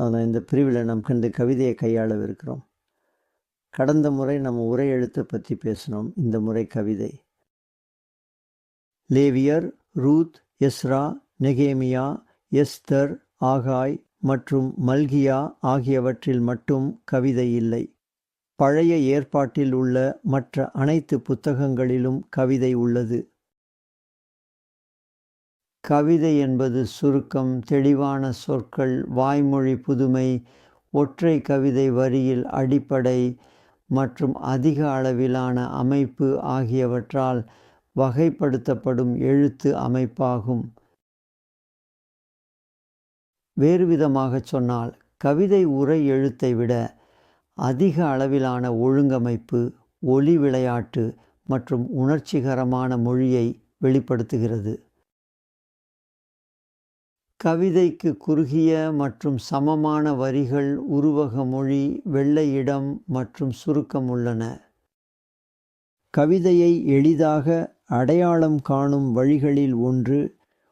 அதனால் இந்த பிரிவில் நாம் இந்த கவிதையை கையாளவிருக்கிறோம். கடந்த முறை நம்ம உரை எழுத்தை பற்றி பேசினோம். இந்த முறை கவிதை. லேவியர் ரூத் எஸ்ரா நெகேமியா எஸ்தர் ஆகாய் மற்றும் மல்கியா ஆகியவற்றில் மட்டும் கவிதை இல்லை. பழைய ஏற்பாட்டில் உள்ள மற்ற அனைத்து புத்தகங்களிலும் கவிதை உள்ளது. கவிதை என்பது சுருக்கம் தெளிவான சொற்கள் வாய்மொழி புதுமை ஒற்றை கவிதை வரியில் அடிப்படை மற்றும் அதிக அளவிலான அமைப்பு ஆகியவற்றால் வகைப்படுத்தப்படும் எழுத்து அமைப்பாகும். வேறுவிதமாக சொன்னால் கவிதை உரை எழுத்தை விட அதிக அளவிலான ஒழுங்கமைப்பு ஒளி விளையாட்டு மற்றும் உணர்ச்சிகரமான மொழியை வெளிப்படுத்துகிறது. கவிதைக்கு குறுகிய மற்றும் சமமான வரிகள் உருவக மொழி வெள்ளை இடம் மற்றும் சுருக்கம் உள்ளன. கவிதையை எளிதாக அடையாளம் காணும் வழிகளில் ஒன்று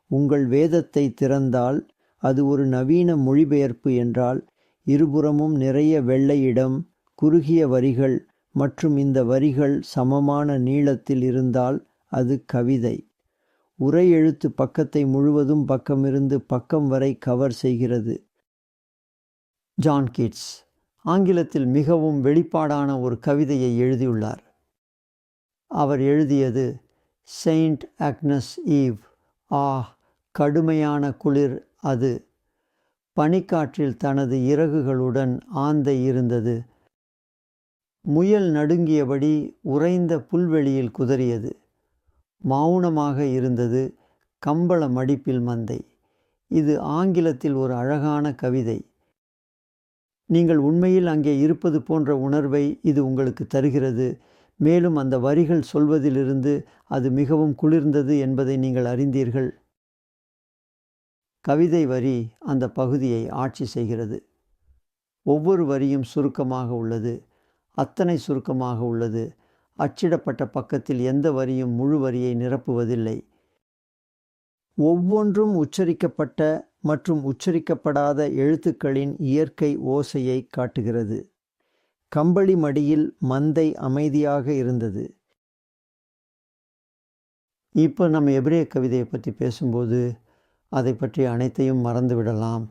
உங்கள் வேதத்தை திறந்தால் அது ஒரு நவீன மொழிபெயர்ப்பு என்றால் இருபுறமும் நிறைய வெள்ளை இடம் குறுகிய வரிகள் மற்றும் இந்த வரிகள் சமமான நீளத்தில் இருந்தால் அது கவிதை. உரை எழுத்து பக்கத்தை முழுவதும் பக்கமிருந்து பக்கம் வரை கவர் செய்கிறது. ஜான் கிட்ஸ் ஆங்கிலத்தில் மிகவும் வெளிப்பாடான ஒரு கவிதையை எழுதியுள்ளார். அவர் எழுதியது செயின்ட் அக்னஸ் ஈவ் ஆ கடுமையான குளிர் அது. பனிக்காற்றில் தனது இறகுகளுடன் ஆந்தை இருந்தது. முயல் நடுங்கியபடி உறைந்த புல்வெளியில் குதறியது. மௌனமாக இருந்தது கம்பள மடிப்பில் மந்தை. இது ஆங்கிலத்தில் ஒரு அழகான கவிதை. நீங்கள் உண்மையில் அங்கே இருப்பது போன்ற உணர்வை இது உங்களுக்கு தருகிறது. மேலும் அந்த வரிகள் சொல்வதிலிருந்து அது மிகவும் குளிர்ந்தது என்பதை நீங்கள் அறிந்தீர்கள். கவிதை வரி அந்த பகுதியை ஆட்சி செய்கிறது. ஒவ்வொரு வரியும் சுருக்கமாக உள்ளது. அத்தனை சுருக்கமாக உள்ளது. அச்சிடப்பட்ட பக்கத்தில் எந்த வரியும் முழு வரியை நிரப்புவதில்லை. ஒவ்வொன்றும் உச்சரிக்கப்பட்ட மற்றும் உச்சரிக்கப்படாத எழுத்துக்களின் இயற்கை ஓசையை காட்டுகிறது. கம்பளி மடியில் மந்தை அமைதியாக இருந்தது. இப்போ நம்ம எபிரேய கவிதையை பற்றி பேசும்போது அதை பற்றி அனைத்தையும் மறந்துவிடலாம்.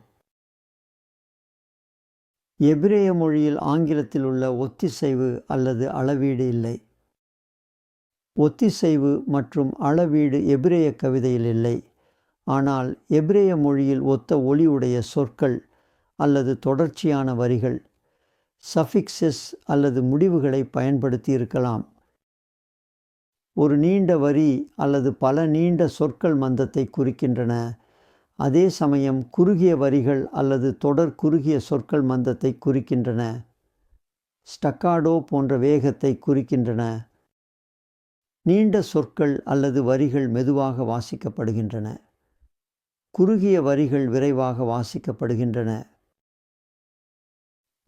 எபிரேய மொழியில் ஆங்கிலத்தில் உள்ள ஒத்திசைவு அல்லது அளவீடு இல்லை. ஒத்திசைவு மற்றும் அளவீடு எபிரேய கவிதையில் இல்லை. ஆனால் எபிரேய மொழியில் ஒத்த ஒளியுடைய சொற்கள் அல்லது தொடர்ச்சியான வரிகள் சஃபிக்சஸ் அல்லது முடிவுகளை பயன்படுத்தி இருக்கலாம். ஒரு நீண்ட வரி அல்லது பல நீண்ட சொற்கள் மந்தத்தை குறிக்கின்றன. அதே சமயம் குறுகிய வரிகள் அல்லது தொடர் குறுகிய சொற்கள் மந்தத்தை குறிக்கின்றன. ஸ்டக்காடோ போன்ற வேகத்தை குறிக்கின்றன. நீண்ட சொற்கள் அல்லது வரிகள் மெதுவாக வாசிக்கப்படுகின்றன. குறுகிய வரிகள் விரைவாக வாசிக்கப்படுகின்றன.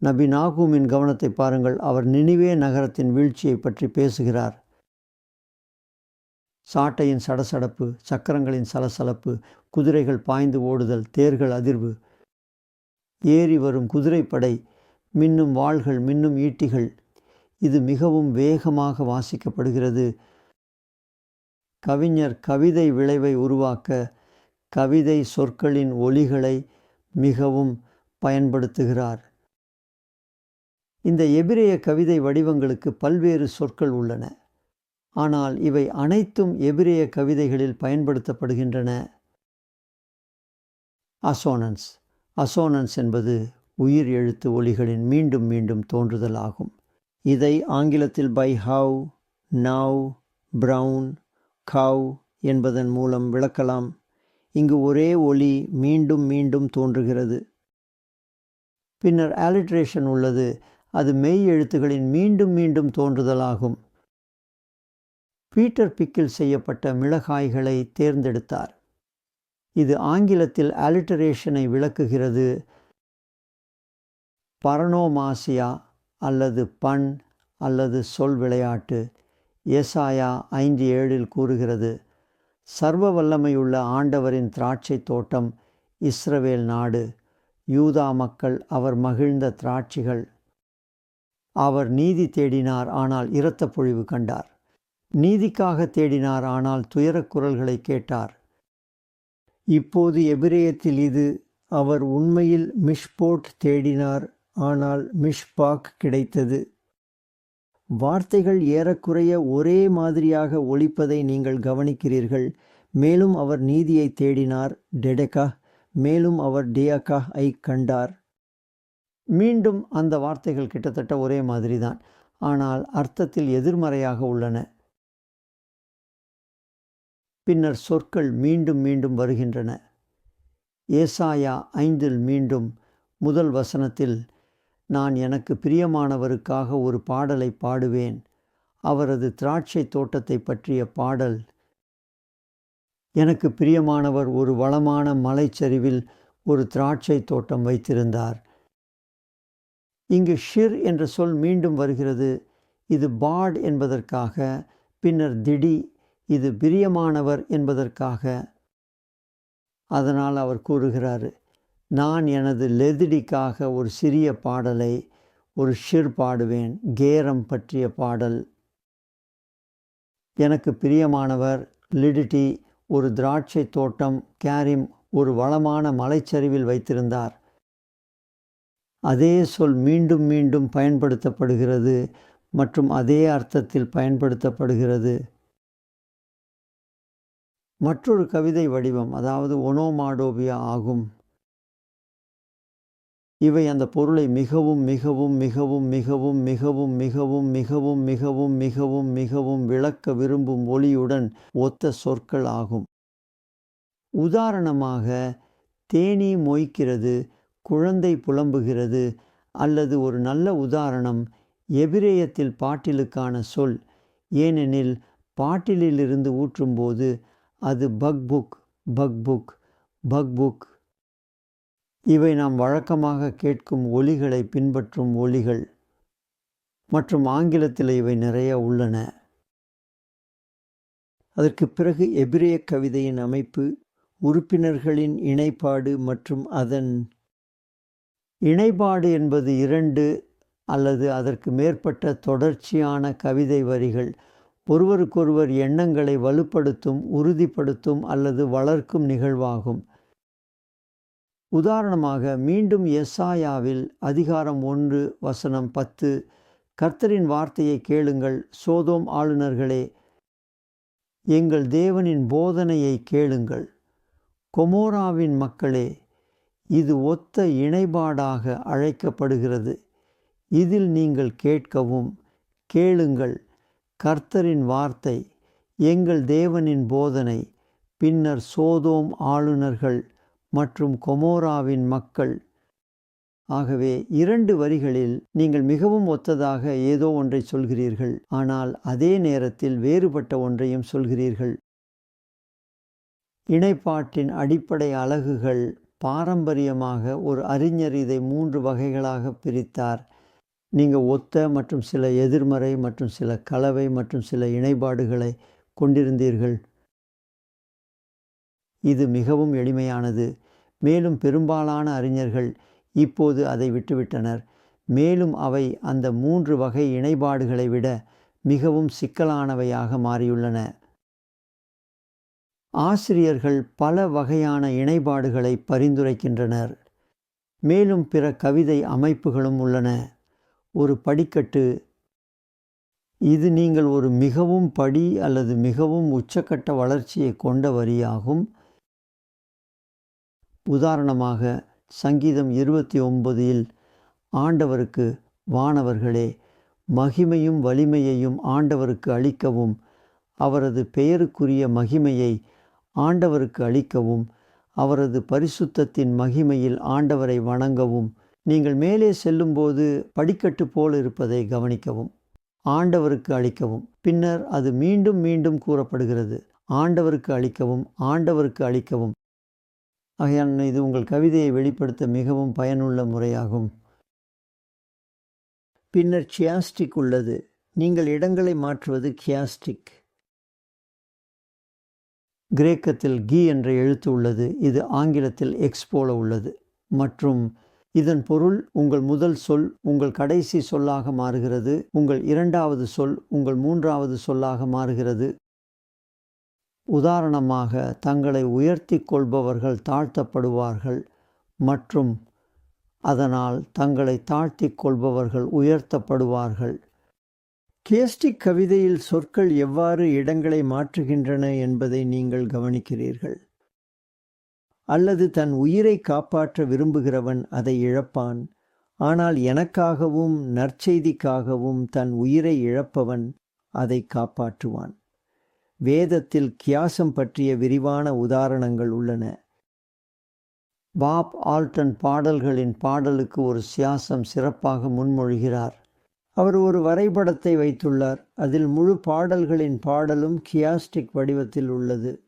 நபி நாகூமின் கவனத்தை பாருங்கள். அவர் நினைவே நகரத்தின் வீழ்ச்சியை பற்றி பேசுகிறார். சாட்டையின் சடசடப்பு சக்கரங்களின் சலசலப்பு குதிரைகள் பாய்ந்து ஓடுதல் தேர்கள் அதிர்வு. ஏறி வரும் குதிரைப்படை மின்னும் வாள்கள் மின்னும் ஈட்டிகள். இது மிகவும் வேகமாக வாசிக்கப்படுகிறது. கவிஞர் கவிதை விளைவை உருவாக்க கவிதை சொற்களின் ஒலிகளை மிகவும் பயன்படுத்துகிறார். இந்த எபிரேய கவிதை வடிவங்களுக்கு பல்வேறு சொற்கள் உள்ளன. ஆனால் இவை அனைத்தும் எபிரேய கவிதைகளில் பயன்படுத்தப்படுகின்றன. அசோனன்ஸ். அசோனன்ஸ் என்பது உயிர் எழுத்து ஒலிகளின் மீண்டும் மீண்டும் தோன்றுதல் ஆகும் இதை ஆங்கிலத்தில் by how now brown cow என்பதன் மூலம் விளக்கலாம். இங்கு ஒரே ஒலி மீண்டும் மீண்டும் தோன்றுகிறது. பின்னர் ஆலிட்ரேஷன் உள்ளது. அது மெய் எழுத்துகளின் மீண்டும் மீண்டும் தோன்றுதலாகும். பீட்டர் பிக்கில் செய்யப்பட்ட மிளகாய்களை தேர்ந்தெடுத்தார். இது ஆங்கிலத்தில் ஆலிட்டரேஷனை விளக்குகிறது. பரனோமாசியா அல்லது பண் அல்லது சொல் விளையாட்டு. ஏசாயா ஐந்து ஏழில் கூறுகிறது சர்வ வல்லமையுள்ள ஆண்டவரின் திராட்சை தோட்டம் இஸ்ரவேல் நாடு யூதா மக்கள் அவர் மகிழ்ந்த திராட்சிகள். அவர் நீதி தேடினார் ஆனால் இரத்த பொழிவு கண்டார். நீதிக்காக தேடினார் ஆனால் துயரக் குரல்களை கேட்டார். இப்போது எபிரேயத்தில் இது அவர் உண்மையில் மிஷ்போட் தேடினார் ஆனால் மிஷ்பாக் கிடைத்தது. வார்த்தைகள் ஏறக்குறைய ஒரே மாதிரியாக ஒழிப்பதை நீங்கள் கவனிக்கிறீர்கள். மேலும் அவர் நீதியை தேடினார். டெடெகா மேலும் அவர் டியாக்கா ஐ கண்டார். மீண்டும் அந்த வார்த்தைகள் கிட்டத்தட்ட ஒரே மாதிரிதான். ஆனால் அர்த்தத்தில் எதிர்மறையாக உள்ளன. பின்னர் சொற்கள் மீண்டும் மீண்டும் வருகின்றன. ஏசாயா ஐந்தில் மீண்டும் முதல் வசனத்தில் நான் எனக்கு பிரியமானவருக்காக ஒரு பாடலை பாடுவேன். அவரது திராட்சை தோட்டத்தை பற்றிய பாடல். எனக்கு பிரியமானவர் ஒரு வளமான மலைச்சரிவில் ஒரு திராட்சை தோட்டம் வைத்திருந்தார். இங்கு ஷிர் என்ற சொல் மீண்டும் வருகிறது. இது பாட் என்பதற்காக பின்னர் திடி இது பிரியமானவர் என்பதற்காக. அதனால் அவர் கூறுகிறார் நான் எனது லெதிடிக்காக ஒரு சிறிய பாடலை ஒரு ஷிர் பாடுவேன். கேரம் பற்றிய பாடல். எனக்கு பிரியமானவர் லிடிட்டி ஒரு திராட்சை தோட்டம் கேரிம் ஒரு வளமான மலைச்சரிவில் வைத்திருந்தார். அதே சொல் மீண்டும் மீண்டும் பயன்படுத்தப்படுகிறது மற்றும் அதே அர்த்தத்தில் பயன்படுத்தப்படுகிறது. மற்றொரு கவிதை வடிவம் அதாவது ஒனோமாடோபியா ஆகும். இவை அந்த பொருளை மிகவும் மிகவும் மிகவும் மிகவும் மிகவும் மிகவும் மிகவும் மிகவும் மிகவும் மிகவும் விளக்க விரும்பும் ஒளியுடன் ஒத்த சொற்கள் ஆகும். உதாரணமாக தேனீ மொய்க்கிறது குழந்தை புலம்புகிறது அல்லது ஒரு நல்ல உதாரணம் எபிரேயத்தில் பாட்டிலுக்கான சொல். ஏனெனில் பாட்டிலிலிருந்து ஊற்றும்போது அது பக்புக் பக்புக் பக்புக். இவை நாம் வழக்கமாக கேட்கும் ஒலிகளை பின்பற்றும் ஒலிகள். மற்றும் ஆங்கிலத்தில் இவை நிறைய உள்ளன. அதற்கு பிறகு எபிரேய கவிதையின் அமைப்பு உறுப்பினர்களின் இணைப்பாடு மற்றும் அதன் இணைப்பாடு என்பது இரண்டு அல்லது அதற்கு மேற்பட்ட தொடர்ச்சியான கவிதை வரிகள். ஒருவருக்கொருவர் எண்ணங்களை வலுப்படுத்தும் உறுதிப்படுத்தும் அல்லது வளர்க்கும் நிகழ்வாகும். உதாரணமாக மீண்டும் எஸ்ஆயாவில் அதிகாரம் ஒன்று வசனம் பத்து. கர்த்தரின் வார்த்தையை கேளுங்கள் சோதோம் ஆளுநர்களே. எங்கள் தேவனின் போதனையை கேளுங்கள். கொமோராவின் மக்களே இது ஒத்த இணைபாடாக அழைக்கப்படுகிறது. இதில் நீங்கள் கேட்கவும் கேளுங்கள். கர்த்தரின் வார்த்தை எங்கள் தேவனின் போதனை. பின்னர் சோதோம் ஆளுநர்கள் மற்றும் கொமோராவின் மக்கள். ஆகவே இரண்டு வரிகளில் நீங்கள் மிகவும் ஒத்ததாக ஏதோ ஒன்றை சொல்கிறீர்கள் ஆனால் அதே நேரத்தில் வேறுபட்ட ஒன்றையும் சொல்கிறீர்கள். இணைப்பாட்டின் அடிப்படை அலகுகள் பாரம்பரியமாக ஒரு அறிஞர் இதை மூன்று வகைகளாக பிரித்தார். நீங்கள் ஒத்த மற்றும் சில எதிர்மறை மற்றும் சில கலவை மற்றும் சில இணைப்பாடுகளை கொண்டிருந்தீர்கள். இது மிகவும் எளிமையானது. மேலும் பெரும்பாலான அறிஞர்கள் இப்போது அதை விட்டுவிட்டனர். மேலும் அவை அந்த மூன்று வகை இணைபாடுகளை விட மிகவும் சிக்கலானவையாக மாறியுள்ளன. ஆசிரியர்கள் பல வகையான இணைபாடுகளை பரிந்துரைக்கின்றனர். மேலும் பிற கவிதை அமைப்புகளும் உள்ளன. ஒரு படிக்கட்டு. இது நீங்கள் ஒரு மிகவும் படி அல்லது மிகவும் உச்சக்கட்ட வளர்ச்சியை கொண்ட வரியாகும். உதாரணமாக சங்கீதம் இருபத்தி ஒன்பதில் ஆண்டவருக்கு வானவர்களே மகிமையும் வலிமையையும் ஆண்டவருக்கு அளிக்கவும் அவரது பெயருக்குரிய மகிமையை ஆண்டவருக்கு அளிக்கவும் அவரது பரிசுத்தத்தின் மகிமையில் ஆண்டவரை வணங்கவும் நீங்கள் மேலே செல்லும்போது படிக்கட்டு போல் இருப்பதை கவனிக்கவும் ஆண்டவருக்கு அளிக்கவும். பின்னர் அது மீண்டும் மீண்டும் கூறப்படுகிறது. ஆண்டவருக்கு அளிக்கவும் ஆண்டவருக்கு அளிக்கவும் ஆகையான இது உங்கள் கவிதையை வெளிப்படுத்த மிகவும் பயனுள்ள முறையாகும். பின்னர் கியாஸ்டிக் உள்ளது. நீங்கள் இடங்களை மாற்றுவது கியாஸ்டிக் கிரேக்கத்தில் கி என்ற எழுத்து உள்ளது. இது ஆங்கிலத்தில் எக்ஸ் போல உள்ளது. மற்றும் இதன் பொருள் உங்கள் முதல் சொல் உங்கள் கடைசி சொல்லாக மாறுகிறது. உங்கள் இரண்டாவது சொல் உங்கள் மூன்றாவது சொல்லாக மாறுகிறது. உதாரணமாக தங்களை உயர்த்தி கொள்பவர்கள் தாழ்த்தப்படுவார்கள் மற்றும் அதனால் தங்களை தாழ்த்தி கொள்பவர்கள் உயர்த்தப்படுவார்கள். கேஸ்டிக் கவிதையில் சொற்கள் எவ்வாறு இடங்களை மாற்றுகின்றன என்பதை நீங்கள் கவனிக்கிறீர்கள். அல்லது தன் உயிரை காப்பாற்ற விரும்புகிறவன் அதை இழப்பான் ஆனால் எனக்காகவும் நற்செய்திக்காகவும் தன் உயிரை இழப்பவன் அதை காப்பாற்றுவான். வேதத்தில் கியாசம் பற்றிய விரிவான உதாரணங்கள் உள்ளன. பாப் ஆல்டன் பாடல்களின் பாடலுக்கு ஒரு சியாசம் சிறப்பாக முன்மொழிகிறார். அவர் ஒரு வரைபடத்தை வைத்துள்ளார். அதில் முழு பாடல்களின் பாடலும் கியாஸ்டிக் வடிவத்தில் உள்ளது.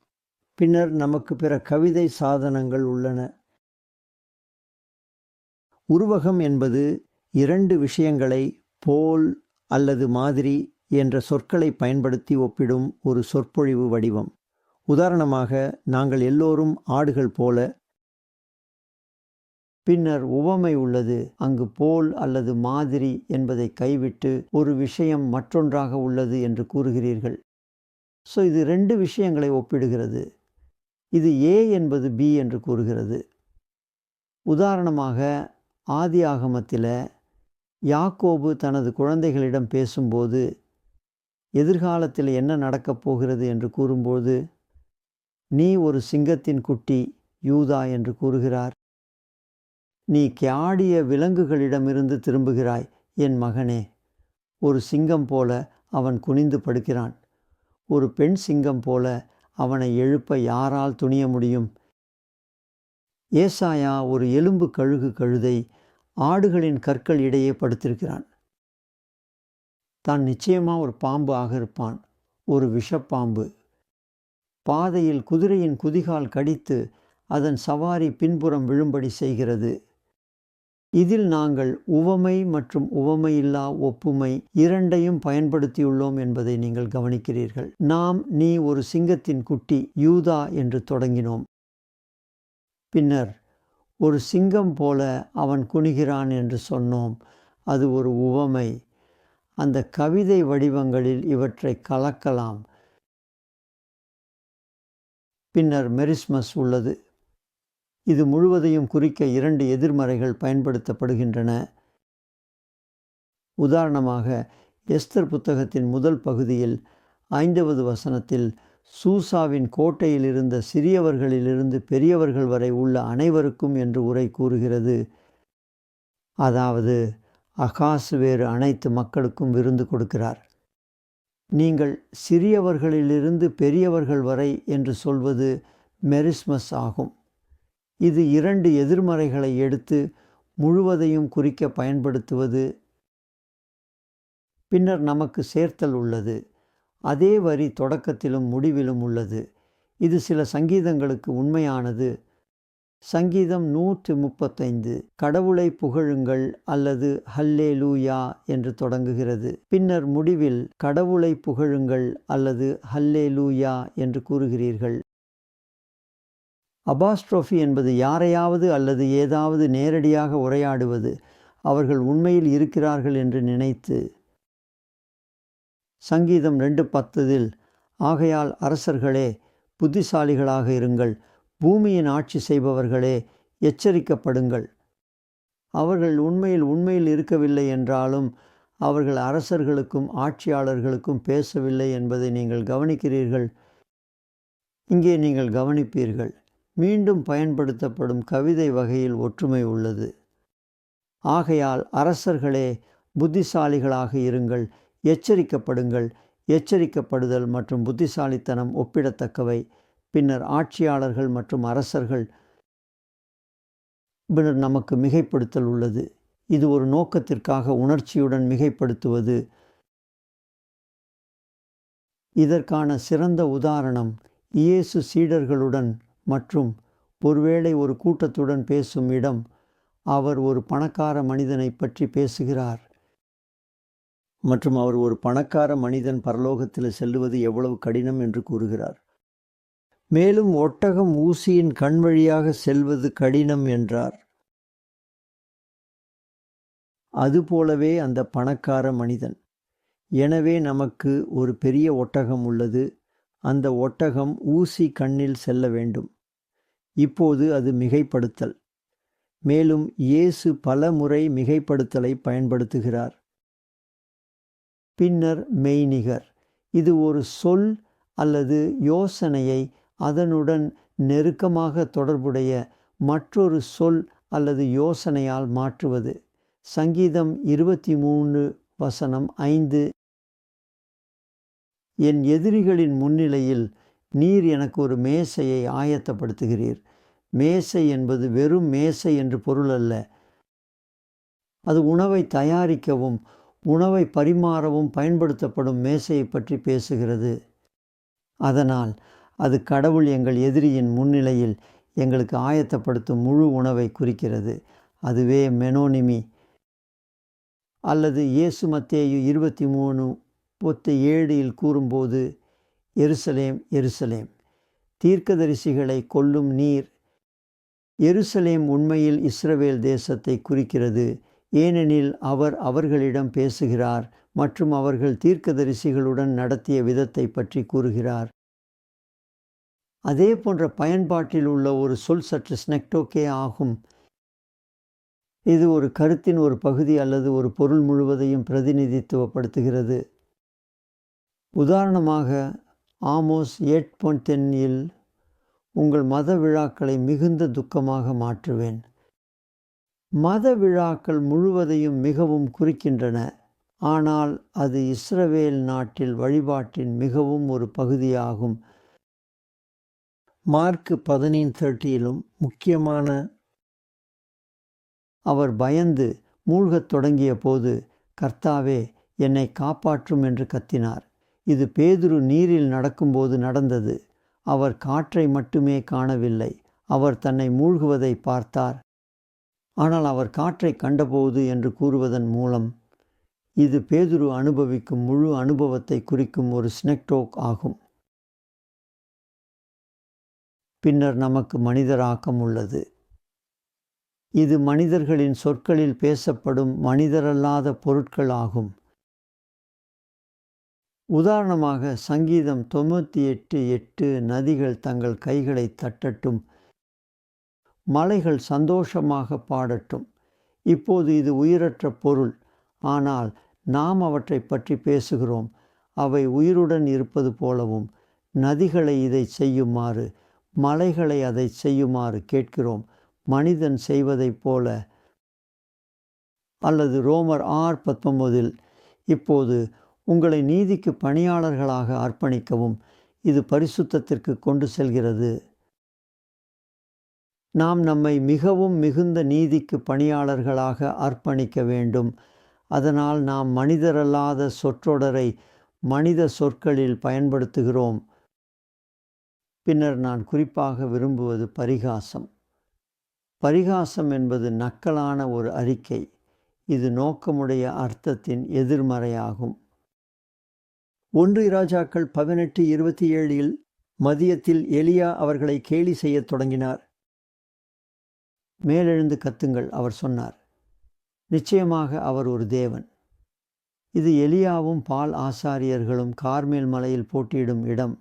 பின்னர் நமக்கு பிற கவிதை சாதனங்கள் உள்ளன. உருவகம் என்பது இரண்டு விஷயங்களை போல் அல்லது மாதிரி என்ற சொற்களை பயன்படுத்தி ஒப்பிடும் ஒரு சொற்பொழிவு வடிவம். உதாரணமாக நாங்கள் எல்லோரும் ஆடுகள் போல பின்னர் உவமை உள்ளது அங்கு போல் அல்லது மாதிரி என்பதை கைவிட்டு ஒரு விஷயம் மற்றொன்றாக உள்ளது என்று கூறுகிறீர்கள். ஸோ இது ரெண்டு விஷயங்களை ஒப்பிடுகிறது. இது ஏ என்பது பி என்று கூறுகிறது. உதாரணமாக ஆதி ஆகமத்தில் யாக்கோபு தனது குழந்தைகளிடம் பேசும்போது எதிர்காலத்தில் என்ன நடக்கப் போகிறது என்று கூறும்போது நீ ஒரு சிங்கத்தின் குட்டி யூதா என்று கூறுகிறார். நீ கியாடிய விலங்குகளிடமிருந்து திரும்புகிறாய் என் மகனே. ஒரு சிங்கம் போல அவன் குனிந்து படுக்கிறான். ஒரு பெண் சிங்கம் போல அவனை எழுப்ப யாரால் துணிய முடியும்? ஏசாயா ஒரு எலும்பு கழுகு கழுதை ஆடுகளின் கற்கள் இடையே படுத்திருக்கிறான். தான் நிச்சயமாக ஒரு பாம்பு ஆக இருப்பான். ஒரு விஷப்பாம்பு. பாதையில் குதிரையின் குதிகால் கடித்து அதன் சவாரி பின்புறம் விழும்படி செய்கிறது. இதில் நாங்கள் உவமை மற்றும் உவமையில்லா ஒப்புமை இரண்டையும் பயன்படுத்தியுள்ளோம் என்பதை நீங்கள் கவனிக்கிறீர்கள். நாம் நீ ஒரு சிங்கத்தின் குட்டி யூதா என்று தொடங்கினோம். பின்னர் ஒரு சிங்கம் போல அவன் குனிகிறான் என்று சொன்னோம். அது ஒரு உவமை. அந்த கவிதை வடிவங்களில் இவற்றை கலக்கலாம். பின்னர் மெரிஸ்மஸ் உள்ளது. இது முழுவதையும் குறிக்க இரண்டு எதிர்மறைகள் பயன்படுத்தப்படுகின்றன. உதாரணமாக எஸ்தர் புத்தகத்தின் முதல் பகுதியில் ஐந்தாவது வசனத்தில் சூசாவின் கோட்டையில் இருந்த சிறியவர்களிலிருந்து பெரியவர்கள் வரை உள்ள அனைவருக்கும் என்று உரை கூறுகிறது. அதாவது அகாஸ் வேறு அனைத்து மக்களுக்கும் விருந்து கொடுக்கிறார். நீங்கள் சிறியவர்களிலிருந்து பெரியவர்கள் வரை என்று சொல்வது மெரிஸ்மஸ் ஆகும். இது இரண்டு எதிர்மறைகளை எடுத்து முழுவதையும் குறிக்க பயன்படுத்துவது. பின்னர் நமக்கு சேர்த்தல் உள்ளது. அதே வரி தொடக்கத்திலும் முடிவிலும் உள்ளது. இது சில சங்கீதங்களுக்கு உண்மையானது. சங்கீதம் நூற்று முப்பத்தைந்து கடவுளை புகழுங்கள் அல்லது ஹல்லே லூயா என்று தொடங்குகிறது. பின்னர் முடிவில் கடவுளை புகழுங்கள் அல்லது ஹல்லே லூயா என்று கூறுகிறீர்கள். அபாஸ்ட்ரோஃபி என்பது யாரையாவது அல்லது ஏதாவது நேரடியாக உரையாடுவது அவர்கள் உண்மையில் இருக்கிறார்கள் என்று நினைத்து. சங்கீதம் ரெண்டு பத்ததில் ஆகையால் அரசர்களே புத்திசாலிகளாக இருங்கள். பூமியின் ஆட்சி செய்பவர்களே எச்சரிக்கப்படுங்கள். அவர்கள் உண்மையில் உண்மையில் இருக்கவில்லை என்றாலும் அவர்கள் அரசர்களுக்கும் ஆட்சியாளர்களுக்கும் பேசவில்லை என்பதை நீங்கள் கவனிக்கிறீர்கள். இங்கே நீங்கள் கவனிப்பீர்கள். மீண்டும் பயன்படுத்தப்படும் கவிதை வகையில் ஒற்றுமை உள்ளது. ஆகையால் அரசர்களே புத்திசாலிகளாக இருங்கள். எச்சரிக்கப்படுங்கள். எச்சரிக்கப்படுதல் மற்றும் புத்திசாலித்தனம் ஒப்பிடத்தக்கவை. பின்னர் ஆட்சியாளர்கள் மற்றும் அரசர்கள் பின்னர் நமக்கு மிகைப்படுத்தல் உள்ளது. இது ஒரு நோக்கத்திற்காக உணர்ச்சியுடன் மிகைப்படுத்துவது. இதற்கான சிறந்த உதாரணம் இயேசு சீடர்களுடன் மற்றும் ஒருவேளை ஒரு கூட்டத்துடன் பேசும் இடம் அவர் ஒரு பணக்கார மனிதனை பற்றி பேசுகிறார். மற்றும் அவர் ஒரு பணக்கார மனிதன் பரலோகத்தில் செல்லுவது எவ்வளவு கடினம் என்று கூறுகிறார். மேலும் ஒட்டகம் ஊசியின் கண் வழியாக செல்வது கடினம் என்றார். அதுபோலவே அந்த பணக்கார மனிதன். எனவே நமக்கு ஒரு பெரிய ஒட்டகம் உள்ளது. அந்த ஒட்டகம் ஊசி கண்ணில் செல்ல வேண்டும். இப்போது அது மிகைப்படுத்தல். மேலும் இயேசு பல முறை மிகைப்படுத்தலை பயன்படுத்துகிறார். பின்னர் மெய்நிகர். இது ஒரு சொல் அல்லது யோசனையை அதனுடன் நெருக்கமாக தொடர்புடைய மற்றொரு சொல் அல்லது யோசனையால் மாற்றுவது. சங்கீதம் இருபத்தி மூணு வசனம் ஐந்து. என் எதிரிகளின் முன்னிலையில் நீர் எனக்கு ஒரு மேசையை ஆயத்தப்படுத்துகிறீர். மேசை என்பது வெறும் மேசை என்று பொருள் அல்ல. அது உணவை தயாரிக்கவும் உணவை பரிமாறவும் பயன்படுத்தப்படும் மேசையை பற்றி பேசுகிறது. அதனால் அது கடவுள் எங்கள் எதிரியின் முன்னிலையில் எங்களுக்கு ஆயத்தப்படுத்தும் முழு உணவை குறிக்கிறது. அதுவே மெனோனிமி. அல்லது இயேசு மத்தேயு இருபத்தி மூணு முப்பத்தி ஏழில் கூறும்போது எருசலேம் எருசலேம். தீர்க்கதரிசிகளை கொல்லும் நீர் எருசலேம் உண்மையில் இஸ்ரவேல் தேசத்தை குறிக்கிறது. ஏனெனில் அவர் அவர்களிடம் பேசுகிறார் மற்றும் அவர்கள் தீர்க்கதரிசிகளுடன் நடத்திய விதத்தை பற்றி கூறுகிறார். அதே போன்ற பயன்பாட்டில் உள்ள ஒரு சொல் சற்று ஸ்னெக்டோக்கே ஆகும். இது ஒரு கருத்தின் ஒரு பகுதி அல்லது ஒரு பொருள் முழுவதையும் பிரதிநிதித்துவப்படுத்துகிறது. உதாரணமாக ஆமோஸ் ஏட்பொன்தென்னில் உங்கள் மத விழாக்களை மிகுந்த துக்கமாக மாற்றுவேன். மத விழாக்கள் முழுவதையும் மிகவும் குறிக்கின்றன. ஆனால் அது இஸ்ரவேல் நாட்டில் வழிபாட்டின் மிகவும் ஒரு பகுதியாகும். மார்க் பதினீன் தேர்ட்டியிலும் முக்கியமான அவர் பயந்து மூழ்கத் தொடங்கிய போது கர்த்தாவே என்னை காப்பாற்றும் என்று கத்தினார். இது பேதுரு நீரில் நடக்கும்போது நடந்தது. அவர் காற்றை மட்டுமே காணவில்லை. அவர் தன்னை மூழ்குவதை பார்த்தார். ஆனால் அவர் காற்றை கண்டபோது என்று கூறுவதன் மூலம் இது பேதுரு அனுபவிக்கும் முழு அனுபவத்தை குறிக்கும் ஒரு ஸ்னெக்டோக் ஆகும். பின்னர் நமக்கு மனிதராக்கம் உள்ளது. இது மனிதர்களின் சொற்களில் பேசப்படும் மனிதரல்லாத பொருட்கள் ஆகும் உதாரணமாக சங்கீதம் தொண்ணூற்றி எட்டு எட்டு நதிகள் தங்கள் கைகளை தட்டட்டும் மலைகள் சந்தோஷமாக பாடட்டும். இப்போது இது உயிரற்ற பொருள். ஆனால் நாம் அவற்றை பற்றி பேசுகிறோம். அவை உயிருடன் இருப்பது போலவும் நதிகளை இதை செய்யுமாறு மலைகளை அதை செய்யுமாறு கேட்கிறோம். மனிதன் செய்வதைப் போல அல்லது ரோமர் ஆர் பத்தொன்பதில் இப்போது உங்களை நீதிக்கு பணியாளர்களாக அர்ப்பணிக்கவும் இது பரிசுத்தத்திற்கு கொண்டு செல்கிறது. நாம் நம்மை மிகவும் மிகுந்த நீதிக்கு பணியாளர்களாக அர்ப்பணிக்க வேண்டும். அதனால் நாம் மனிதரல்லாத சொற்றொடரை மனித சொற்களில் பயன்படுத்துகிறோம். பின்னர் நான் குறிப்பாக விரும்புவது பரிகாசம். பரிகாசம் என்பது நக்கலான ஒரு அறிக்கை. இது நோக்கமுடைய அர்த்தத்தின் எதிர்மறையாகும். ஒன்று ராஜாக்கள் பதினெட்டு இருபத்தி ஏழில் மதியத்தில் எலியா அவர்களை கேலி செய்யத் தொடங்கினார். மேலெழுந்து கத்துங்கள் அவர் சொன்னார். நிச்சயமாக அவர் ஒரு தேவன். இது எலியாவும் பால் ஆசாரியர்களும் கார்மேல் மலையில் போட்டியிடும் இடம்.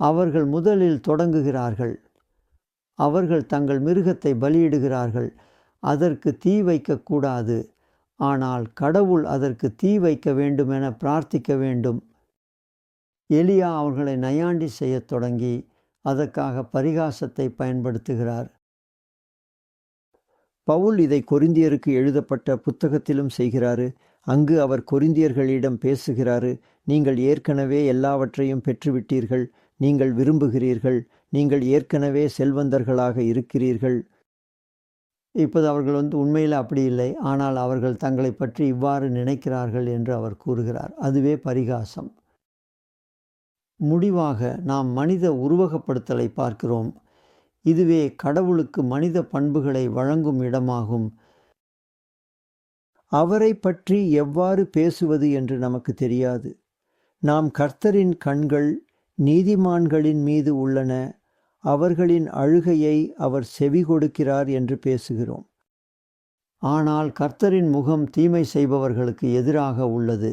அவர்கள் முதலில் தொடங்குகிறார்கள். அவர்கள் தங்கள் மிருகத்தை பலியிடுகிறார்கள். அதற்கு தீ வைக்கக்கூடாது ஆனால் கடவுள் அதற்கு தீ வைக்க வேண்டுமென பிரார்த்திக்க வேண்டும். எலியா அவர்களை நயாண்டி செய்யத் தொடங்கி அதற்காக பரிகாசத்தை பயன்படுத்துகிறார். பவுல் இதை கொரிந்தியருக்கு எழுதப்பட்ட புத்தகத்திலும் செய்கிறாரு. அங்கு அவர் கொரிந்தியர்களிடம் பேசுகிறாரு. நீங்கள் ஏற்கனவே எல்லாவற்றையும் பெற்றுவிட்டீர்கள். நீங்கள் விரும்புகிறீர்கள் நீங்கள் ஏற்கனவே செல்வந்தர்களாக இருக்கிறீர்கள். இப்போது அவர்கள் வந்து உண்மையில் அப்படி இல்லை ஆனால் அவர்கள் தங்களை பற்றி இவ்வாறு நினைக்கிறார்கள் என்று அவர் கூறுகிறார். அதுவே பரிகாசம். முடிவாக நாம் மனித உருவகப்படுத்தலை பார்க்கிறோம். இதுவே கடவுளுக்கு மனித பண்புகளை வழங்கும் இடமாகும். அவரை பற்றி எவ்வாறு பேசுவது என்று நமக்கு தெரியாது. நாம் கர்த்தரின் கண்கள் நீதிமான்களின் மீது உள்ளன. அவர்களின் அழுகையை அவர் செவி கொடுக்கிறார் என்று பேசுகிறோம். ஆனால் கர்த்தரின் முகம் தீமை செய்பவர்களுக்கு எதிராக உள்ளது.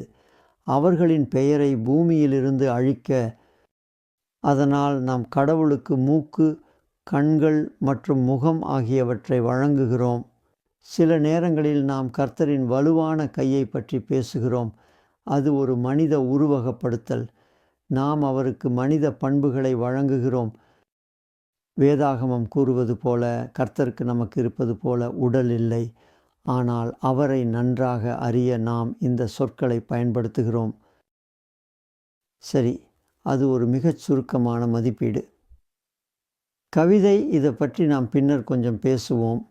அவர்களின் பெயரை பூமியிலிருந்து அழிக்க அதனால் நாம் கடவுளுக்கு மூக்கு கண்கள் மற்றும் முகம் ஆகியவற்றை வழங்குகிறோம். சில நேரங்களில் நாம் கர்த்தரின் வலுவான கையை பற்றி பேசுகிறோம். அது ஒரு மனித உருவகப்படுத்தல். நாம் அவருக்கு மனித பண்புகளை வழங்குகிறோம். வேதாகமம் கூறுவது போல கர்த்தருக்கு நமக்கு இருப்பது போல உடல் இல்லை. ஆனால் அவரை நன்றாக அறிய நாம் இந்த சொற்களை பயன்படுத்துகிறோம். சரி அது ஒரு மிகச் சுருக்கமான மதிப்பீடு. கவிதை இதை பற்றி நாம் பின்னர் கொஞ்சம் பேசுவோம்.